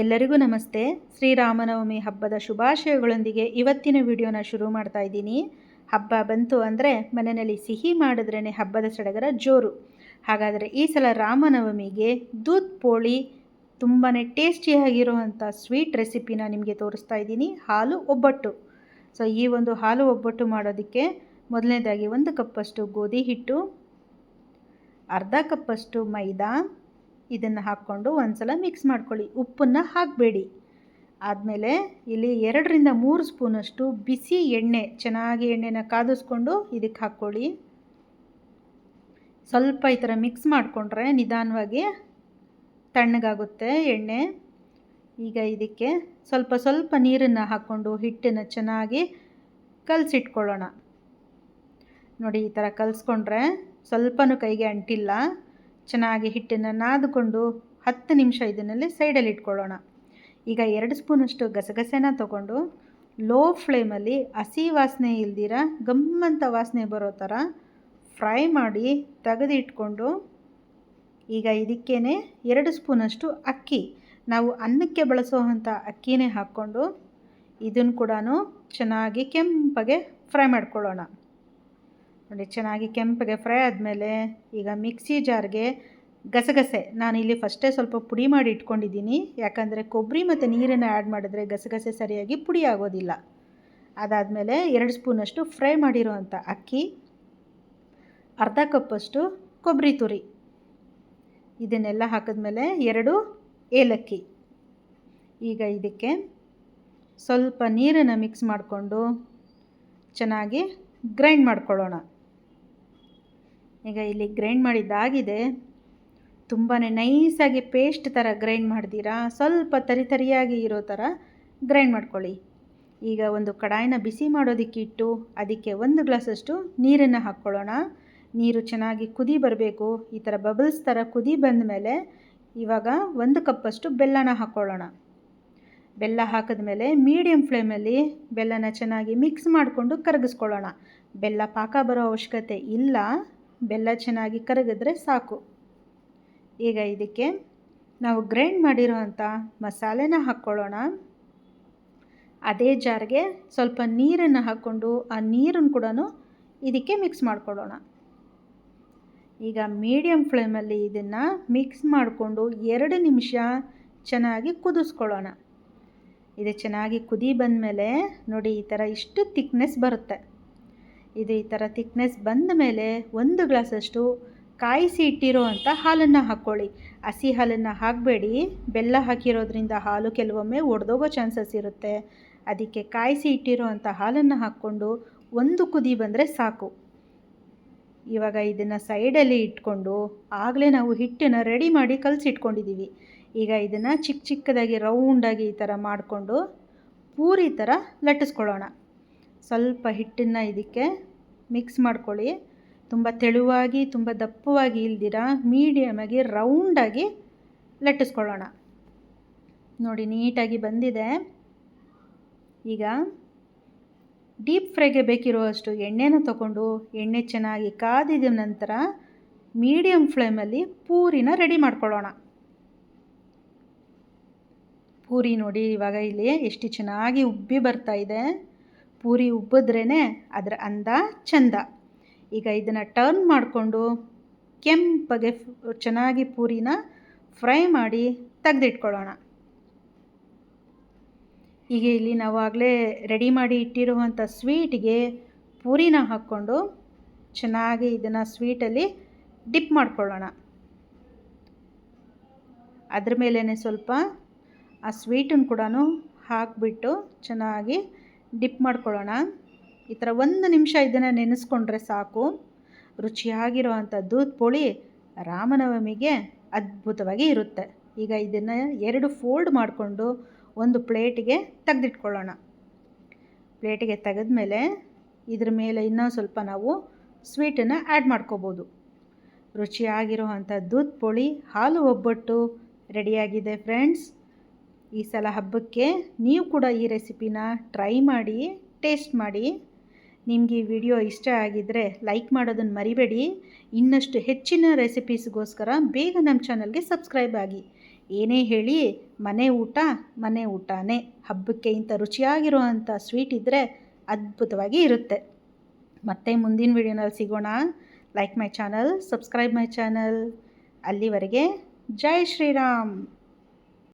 ಎಲ್ಲರಿಗೂ ನಮಸ್ತೆ. ಶ್ರೀರಾಮನವಮಿ ಹಬ್ಬದ ಶುಭಾಶಯಗಳೊಂದಿಗೆ ಇವತ್ತಿನ ವಿಡಿಯೋನ ಶುರು ಮಾಡ್ತಾ ಇದ್ದೀನಿ. ಹಬ್ಬ ಬಂತು ಅಂದರೆ ಮನೆಯಲ್ಲಿ ಸಿಹಿ ಮಾಡಿದ್ರೇ ಹಬ್ಬದ ಸಡಗರ ಜೋರು. ಹಾಗಾದರೆ ಈ ಸಲ ರಾಮನವಮಿಗೆ ದೂದ್ ಪೋಳಿ ತುಂಬಾ ಟೇಸ್ಟಿಯಾಗಿರುವಂಥ ಸ್ವೀಟ್ ರೆಸಿಪಿನ ನಿಮಗೆ ತೋರಿಸ್ತಾ ಇದ್ದೀನಿ. ಹಾಲು ಒಬ್ಬಟ್ಟು. ಸೊ ಈ ಒಂದು ಹಾಲು ಒಬ್ಬಟ್ಟು ಮಾಡೋದಕ್ಕೆ ಮೊದಲನೇದಾಗಿ ಒಂದು ಕಪ್ಪಷ್ಟು ಗೋಧಿ ಹಿಟ್ಟು, ಅರ್ಧ ಕಪ್ಪಷ್ಟು ಮೈದಾ ಇದನ್ನು ಹಾಕ್ಕೊಂಡು ಒಂದ್ಸಲ ಮಿಕ್ಸ್ ಮಾಡ್ಕೊಳ್ಳಿ. ಉಪ್ಪನ್ನು ಹಾಕಬೇಡಿ. ಆದಮೇಲೆ ಇಲ್ಲಿ ಎರಡರಿಂದ ಮೂರು ಸ್ಪೂನಷ್ಟು ಬಿಸಿ ಎಣ್ಣೆ, ಚೆನ್ನಾಗಿ ಎಣ್ಣೆನ ಕಾದಿಸ್ಕೊಂಡು ಇದಕ್ಕೆ ಹಾಕ್ಕೊಳ್ಳಿ. ಸ್ವಲ್ಪ ಈ ಥರ ಮಿಕ್ಸ್ ಮಾಡಿಕೊಂಡ್ರೆ ನಿಧಾನವಾಗಿ ತಣ್ಣಗಾಗುತ್ತೆ ಎಣ್ಣೆ. ಈಗ ಇದಕ್ಕೆ ಸ್ವಲ್ಪ ಸ್ವಲ್ಪ ನೀರನ್ನು ಹಾಕ್ಕೊಂಡು ಹಿಟ್ಟನ್ನು ಚೆನ್ನಾಗಿ ಕಲಸಿಟ್ಕೊಳ್ಳೋಣ. ನೋಡಿ ಈ ಥರ ಕಲಿಸ್ಕೊಂಡ್ರೆ ಸ್ವಲ್ಪನೂ ಕೈಗೆ ಅಂಟಿಲ್ಲ. ಚೆನ್ನಾಗಿ ಹಿಟ್ಟನ್ನು ನಾದಿಕೊಂಡು ಹತ್ತು ನಿಮಿಷ ಇದನ್ನಲ್ಲಿ ಸೈಡಲ್ಲಿ ಇಟ್ಕೊಳ್ಳೋಣ. ಈಗ ಎರಡು ಸ್ಪೂನಷ್ಟು ಗಸಗಸೆನ ತಗೊಂಡು ಲೋ ಫ್ಲೇಮಲ್ಲಿ ಹಸಿ ವಾಸನೆ ಇಲ್ದಿರ ಗಮ್ಮಂತ ವಾಸನೆ ಬರೋ ಥರ ಫ್ರೈ ಮಾಡಿ ತೆಗೆದಿಟ್ಕೊಂಡು ಈಗ ಇದಕ್ಕೇ ಎರಡು ಸ್ಪೂನಷ್ಟು ಅಕ್ಕಿ. ನಾವು ಅನ್ನಕ್ಕೆ ಬಳಸೋವಂಥ ಅಕ್ಕಿನೇ ಹಾಕ್ಕೊಂಡು ಇದನ್ನು ಕೂಡ ಚೆನ್ನಾಗಿ ಕೆಂಪಗೆ ಫ್ರೈ ಮಾಡ್ಕೊಳ್ಳೋಣ. ನೋಡಿ, ಚೆನ್ನಾಗಿ ಕೆಂಪಗೆ ಫ್ರೈ ಆದಮೇಲೆ ಈಗ ಮಿಕ್ಸಿ ಜಾರ್ಗೆ ಗಸಗಸೆ. ನಾನು ಇಲ್ಲಿ ಫಸ್ಟೇ ಸ್ವಲ್ಪ ಪುಡಿ ಮಾಡಿ ಇಟ್ಕೊಂಡಿದ್ದೀನಿ. ಯಾಕಂದರೆ ಕೊಬ್ಬರಿ ಮತ್ತು ನೀರನ್ನು ಆ್ಯಡ್ ಮಾಡಿದ್ರೆ ಗಸಗಸೆ ಸರಿಯಾಗಿ ಪುಡಿ ಆಗೋದಿಲ್ಲ. ಅದಾದಮೇಲೆ ಎರಡು ಸ್ಪೂನಷ್ಟು ಫ್ರೈ ಮಾಡಿರೋವಂಥ ಅಕ್ಕಿ, ಅರ್ಧ ಕಪ್ಪಷ್ಟು ಕೊಬ್ಬರಿ ತುರಿ. ಇದನ್ನೆಲ್ಲ ಹಾಕಿದ್ಮೇಲೆ ಎರಡು ಏಲಕ್ಕಿ. ಈಗ ಇದಕ್ಕೆ ಸ್ವಲ್ಪ ನೀರನ್ನು ಮಿಕ್ಸ್ ಮಾಡಿಕೊಂಡು ಚೆನ್ನಾಗಿ ಗ್ರೈಂಡ್ ಮಾಡ್ಕೊಳ್ಳೋಣ. ಈಗ ಇಲ್ಲಿ ಗ್ರೈಂಡ್ ಮಾಡಿದ್ದಾಗಿದೆ. ತುಂಬಾ ನೈಸಾಗಿ ಪೇಸ್ಟ್ ಥರ ಗ್ರೈಂಡ್ ಮಾಡ್ದಿರಾ? ಸ್ವಲ್ಪ ತರಿ ತರಿಯಾಗಿ ಇರೋ ಥರ ಗ್ರೈಂಡ್ ಮಾಡ್ಕೊಳ್ಳಿ. ಈಗ ಒಂದು ಕಡಾಯಿನ ಬಿಸಿ ಮಾಡೋದಕ್ಕೆ ಇಟ್ಟು ಅದಕ್ಕೆ ಒಂದು ಗ್ಲಾಸಷ್ಟು ನೀರನ್ನು ಹಾಕ್ಕೊಳ್ಳೋಣ. ನೀರು ಚೆನ್ನಾಗಿ ಕುದಿ ಬರಬೇಕು. ಈ ಥರ ಬಬಲ್ಸ್ ಥರ ಕುದಿ ಬಂದ ಮೇಲೆ ಇವಾಗ ಒಂದು ಕಪ್ಪಷ್ಟು ಬೆಲ್ಲನ ಹಾಕ್ಕೊಳ್ಳೋಣ. ಬೆಲ್ಲ ಹಾಕಿದ ಮೇಲೆ ಮೀಡಿಯಮ್ ಫ್ಲೇಮಲ್ಲಿ ಬೆಲ್ಲನ ಚೆನ್ನಾಗಿ ಮಿಕ್ಸ್ ಮಾಡಿಕೊಂಡು ಕರಗಿಸ್ಕೊಳ್ಳೋಣ. ಬೆಲ್ಲ ಪಾಕ ಬರೋ ಅವಶ್ಯಕತೆ ಇಲ್ಲ. ಬೆಲ್ಲ ಚೆನ್ನಾಗಿ ಕರಗಿದ್ರೆ ಸಾಕು. ಈಗ ಇದಕ್ಕೆ ನಾವು ಗ್ರೈಂಡ್ ಮಾಡಿರೋವಂಥ ಮಸಾಲೆನ ಹಾಕ್ಕೊಳ್ಳೋಣ. ಅದೇ ಜಾರ್ಗೆ ಸ್ವಲ್ಪ ನೀರನ್ನು ಹಾಕ್ಕೊಂಡು ಆ ನೀರನ್ನು ಕೂಡ ಇದಕ್ಕೆ ಮಿಕ್ಸ್ ಮಾಡ್ಕೊಳ್ಳೋಣ. ಈಗ ಮೀಡಿಯಮ್ ಫ್ಲೇಮಲ್ಲಿ ಇದನ್ನು ಮಿಕ್ಸ್ ಮಾಡಿಕೊಂಡು ಎರಡು ನಿಮಿಷ ಚೆನ್ನಾಗಿ ಕುದಿಸ್ಕೊಳ್ಳೋಣ. ಇದು ಚೆನ್ನಾಗಿ ಕುದಿ ಬಂದಮೇಲೆ ನೋಡಿ ಈ ಥರ ಇಷ್ಟು ತಿಕ್ನೆಸ್ ಬರುತ್ತೆ. ಇದು ಈ ಥರ ತಿಕ್ನೆಸ್ ಬಂದ ಮೇಲೆ ಒಂದು ಗ್ಲಾಸಷ್ಟು ಕಾಯಿಸಿ ಇಟ್ಟಿರೋ ಅಂಥ ಹಾಲನ್ನು ಹಾಕ್ಕೊಳ್ಳಿ ಹಸಿ ಹಾಲನ್ನು ಹಾಕಬೇಡಿ. ಬೆಲ್ಲ ಹಾಕಿರೋದ್ರಿಂದ ಹಾಲು ಕೆಲವೊಮ್ಮೆ ಒಡೆದೋಗೋ ಚಾನ್ಸಸ್ ಇರುತ್ತೆ. ಅದಕ್ಕೆ ಕಾಯಿಸಿ ಇಟ್ಟಿರೋ ಅಂಥ ಹಾಲನ್ನು ಹಾಕ್ಕೊಂಡು ಒಂದು ಕುದಿ ಬಂದರೆ ಸಾಕು. ಇವಾಗ ಇದನ್ನು ಸೈಡಲ್ಲಿ ಇಟ್ಕೊಂಡು ಆಗಲೇ ನಾವು ಹಿಟ್ಟನ್ನು ರೆಡಿ ಮಾಡಿ ಕಲಸಿಟ್ಕೊಂಡಿದ್ದೀವಿ ಈಗ ಇದನ್ನು ಚಿಕ್ಕ ಚಿಕ್ಕದಾಗಿ ರೌಂಡಾಗಿ ಈ ಥರ ಮಾಡಿಕೊಂಡು ಪೂರಿ ಥರ ಲಟ್ಟಿಸ್ಕೊಳ್ಳೋಣ. ಸ್ವಲ್ಪ ಹಿಟ್ಟನ್ನು ಇದಕ್ಕೆ ಮಿಕ್ಸ್ ಮಾಡ್ಕೊಳ್ಳಿ. ತುಂಬ ತೆಳುವಾಗಿ, ತುಂಬ ದಪ್ಪವಾಗಿ ಇಲ್ದಿರ ಮೀಡಿಯಮಾಗಿ ರೌಂಡಾಗಿ ಲಟ್ಟಿಸ್ಕೊಳ್ಳೋಣ. ನೋಡಿ, ನೀಟಾಗಿ ಬಂದಿದೆ. ಈಗ ಡೀಪ್ ಫ್ರೈಗೆ ಬೇಕಿರುವಷ್ಟು ಎಣ್ಣೆನ ತಗೊಂಡು ಎಣ್ಣೆ ಚೆನ್ನಾಗಿ ಕಾದಿದ ನಂತರ ಮೀಡಿಯಮ್ ಫ್ಲೇಮಲ್ಲಿ ಪೂರಿನ ರೆಡಿ ಮಾಡ್ಕೊಳ್ಳೋಣ. ಪೂರಿ ನೋಡಿ ಇವಾಗ ಇಲ್ಲಿ ಎಷ್ಟು ಚೆನ್ನಾಗಿ ಉಬ್ಬಿ ಬರ್ತಾ ಇದೆ. ಪೂರಿ ಉಬ್ಬಿದ್ರೇ ಅದರ ಅಂದ ಚಂದ. ಈಗ ಇದನ್ನು ಟರ್ನ್ ಮಾಡಿಕೊಂಡು ಕೆಂಪಗೆ ಚೆನ್ನಾಗಿ ಪೂರಿನ ಫ್ರೈ ಮಾಡಿ ತೆಗೆದಿಟ್ಕೊಳ್ಳೋಣ. ಈಗ ಇಲ್ಲಿ ನಾವು ಆಗಲೇ ರೆಡಿ ಮಾಡಿ ಇಟ್ಟಿರುವಂಥ ಸ್ವೀಟ್ಗೆ ಪೂರಿನ ಹಾಕ್ಕೊಂಡು ಚೆನ್ನಾಗಿ ಇದನ್ನು ಸ್ವೀಟಲ್ಲಿ ಡಿಪ್ ಮಾಡ್ಕೊಳ್ಳೋಣ. ಅದ್ರ ಮೇಲೇ ಸ್ವಲ್ಪ ಆ ಸ್ವೀಟನ್ನು ಕೂಡ ಹಾಕಿಬಿಟ್ಟು ಚೆನ್ನಾಗಿ ಡಿಪ್ ಮಾಡ್ಕೊಳ್ಳೋಣ. ಈ ಥರ ಒಂದು ನಿಮಿಷ ಇದನ್ನು ನೆನೆಸ್ಕೊಂಡ್ರೆ ಸಾಕು. ರುಚಿಯಾಗಿರೋ ಅಂಥ ದೂದ್ ಪೋಳಿ ರಾಮನವಮಿಗೆ ಅದ್ಭುತವಾಗಿ ಇರುತ್ತೆ. ಈಗ ಇದನ್ನು ಎರಡು ಫೋಲ್ಡ್ ಮಾಡಿಕೊಂಡು ಒಂದು ಪ್ಲೇಟಿಗೆ ತೆಗೆದಿಟ್ಕೊಳ್ಳೋಣ. ಪ್ಲೇಟಿಗೆ ತೆಗೆದ್ಮೇಲೆ ಇದ್ರ ಮೇಲೆ ಇನ್ನೂ ಸ್ವಲ್ಪ ನಾವು ಸ್ವೀಟನ್ನು ಆ್ಯಡ್ ಮಾಡ್ಕೋಬೋದು. ರುಚಿಯಾಗಿರುವಂಥ ದೂದ್ ಪೋಳಿ ಹಾಲು ಒಬ್ಬಟ್ಟು ರೆಡಿಯಾಗಿದೆ ಫ್ರೆಂಡ್ಸ್ ಈ ಸಲ ಹಬ್ಬಕ್ಕೆ ನೀವು ಕೂಡ ಈ ರೆಸಿಪಿನ ಟ್ರೈ ಮಾಡಿ, ಟೇಸ್ಟ್ ಮಾಡಿ. ನಿಮಗೆ ಈ ವಿಡಿಯೋ ಇಷ್ಟ ಆಗಿದ್ದರೆ ಲೈಕ್ ಮಾಡೋದನ್ನು ಮರಿಬೇಡಿ. ಇನ್ನಷ್ಟು ಹೆಚ್ಚಿನ ರೆಸಿಪೀಸ್ಗೋಸ್ಕರ ಬೇಗ ನಮ್ಮ ಚಾನಲ್ಗೆ ಸಬ್ಸ್ಕ್ರೈಬ್ ಆಗಿ. ಏನೇ ಹೇಳಿ, ಮನೆ ಊಟ ಮನೆ ಊಟನೇ. ಹಬ್ಬಕ್ಕೆ ಇಂಥ ರುಚಿಯಾಗಿರುವಂಥ ಸ್ವೀಟ್ ಇದ್ದರೆ ಅದ್ಭುತವಾಗಿ ಇರುತ್ತೆ. ಮತ್ತೆ ಮುಂದಿನ ವಿಡಿಯೋನಲ್ಲಿ ಸಿಗೋಣ. Like my channel, subscribe my channel. ಅಲ್ಲಿವರೆಗೆ ಜೈ ಶ್ರೀರಾಮ್.